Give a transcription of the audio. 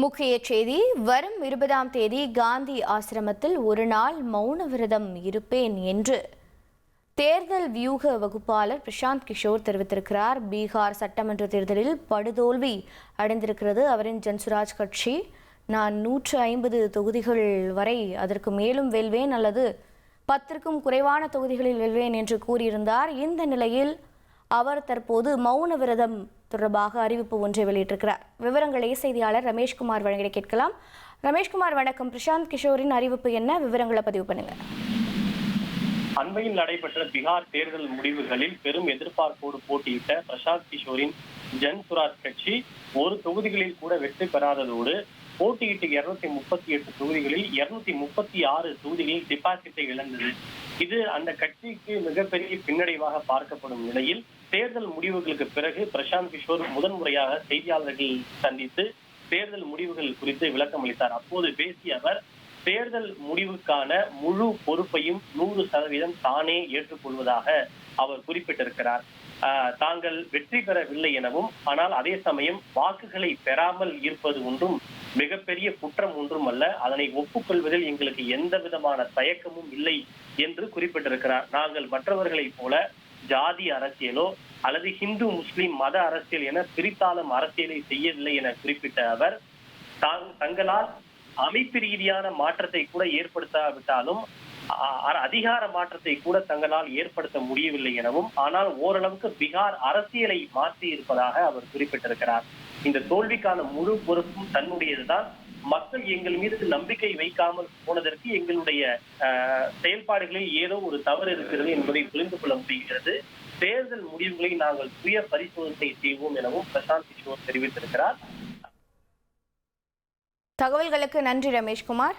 முக்கிய செய்தி வரும் இருபதாம் தேதி காந்தி ஆசிரமத்தில் ஒரு நாள் மௌன விரதம் இருப்பேன் என்று தேர்தல் வியூக வகுப்பாளர் பிரசாந்த் கிஷோர் தெரிவித்திருக்கிறார். பீகார் சட்டமன்ற தேர்தலில் படுதோல்வி அடைந்திருக்கிறது. அவரின் ஜன்சுராஜ் கட்சி. நான் நூற்று ஐம்பது தொகுதிகள் வரை அதற்கு மேலும் வெல்வேன் அல்லது பத்திற்கும் குறைவான தொகுதிகளில் வெல்வேன் என்று கூறியிருந்தார். இந்த நிலையில் அவர் தற்போது மௌன விரதம் தொடர்பாக அறிவிப்பு ஒன்றை வெளியிட்டிருக்கிறார். விவரங்களை செய்தியாளர் ரமேஷ்குமார் வழங்கிட கேட்கலாம். ரமேஷ்குமார் வணக்கம். பிரசாந்த் கிஷோரின் அறிவிப்பு என்ன? விவரங்களை பதிவு பண்ணுங்க. அண்மையில் நடைபெற்ற பீகார் தேர்தல் முடிவுகளில் பெரும் எதிர்பார்ப்போடு போட்டியிட்ட பிரசாந்த் கிஷோரின் ஜன் சுராஜ் கட்சி ஒரு தொகுதிகளில் கூட வெற்றி பெறாததோடு போட்டியிட்ட இருநூத்தி முப்பத்தி எட்டு தொகுதிகளில் இருநூத்தி முப்பத்தி ஆறு தொகுதிகளில் டிபாசிட்டை இழந்தது. இது அந்த கட்சிக்கு மிகப்பெரிய பின்னடைவாக பார்க்கப்படும் நிலையில் தேர்தல் முடிவுகளுக்கு பிறகு பிரசாந்த் கிஷோர் முதன்முறையாக செய்தியாளர்கள் சந்தித்து தேர்தல் முடிவுகள் குறித்து விளக்கம் அளித்தார். அப்போது பேசிய அவர் தேர்தல் முடிவுக்கான முழு பொறுப்பையும் நூறு சதவீதம் தானே ஏற்றுக்கொள்வதாக அவர் குறிப்பிட்டிருக்கிறார். தாங்கள் வெற்றி பெறவில்லை எனவும் ஆனால் அதே சமயம் வாக்குகளை பெறாமல் இருப்பது ஒன்றும் மிகப்பெரிய குற்றம் ஒன்றும் அல்ல அதனை ஒப்புக்கொள்வதில் எங்களுக்கு எந்த விதமான தயக்கமும் இல்லை என்று குறிப்பிட்டிருக்கிறார். நாங்கள் மற்றவர்களைப் போல ஜாதி அரசியலோ அல்லது ஹிந்து முஸ்லிம் மத அரசியல் என பிரித்தாளும் அரசியலை செய்யவில்லை என குறிப்பிட்ட அவர் தங்களால் அமைப்பு ரீதியான மாற்றத்தை கூட ஏற்படுத்தாவிட்டாலும் அதிகார மாற்றத்தை கூட தங்களால் ஏற்படுத்த முடியவில்லை எனவும் ஆனால் ஓரளவுக்கு பீகார் அரசியலை மாற்றி இருப்பதாக அவர் குறிப்பிட்டிருக்கிறார். இந்த தோல்விக்கான முழு பொறுப்பும் தன்னுடையதுதான். மக்கள் எங்கள் மீது நம்பிக்கை வைக்காமல் போனதற்கு எங்களுடைய அஹ், செயல்பாடுகளில் ஏதோ ஒரு தவறு இருக்கிறது என்பதை புரிந்து கொள்ள முடிகிறது. தேர்தல் முடிவுகளை நாங்கள் சுய பரிசோதனை செய்வோம் எனவும் பிரசாந்த் கிஷோர் தெரிவித்திருக்கிறார். தகவல்களுக்கு நன்றி ரமேஷ்குமார்.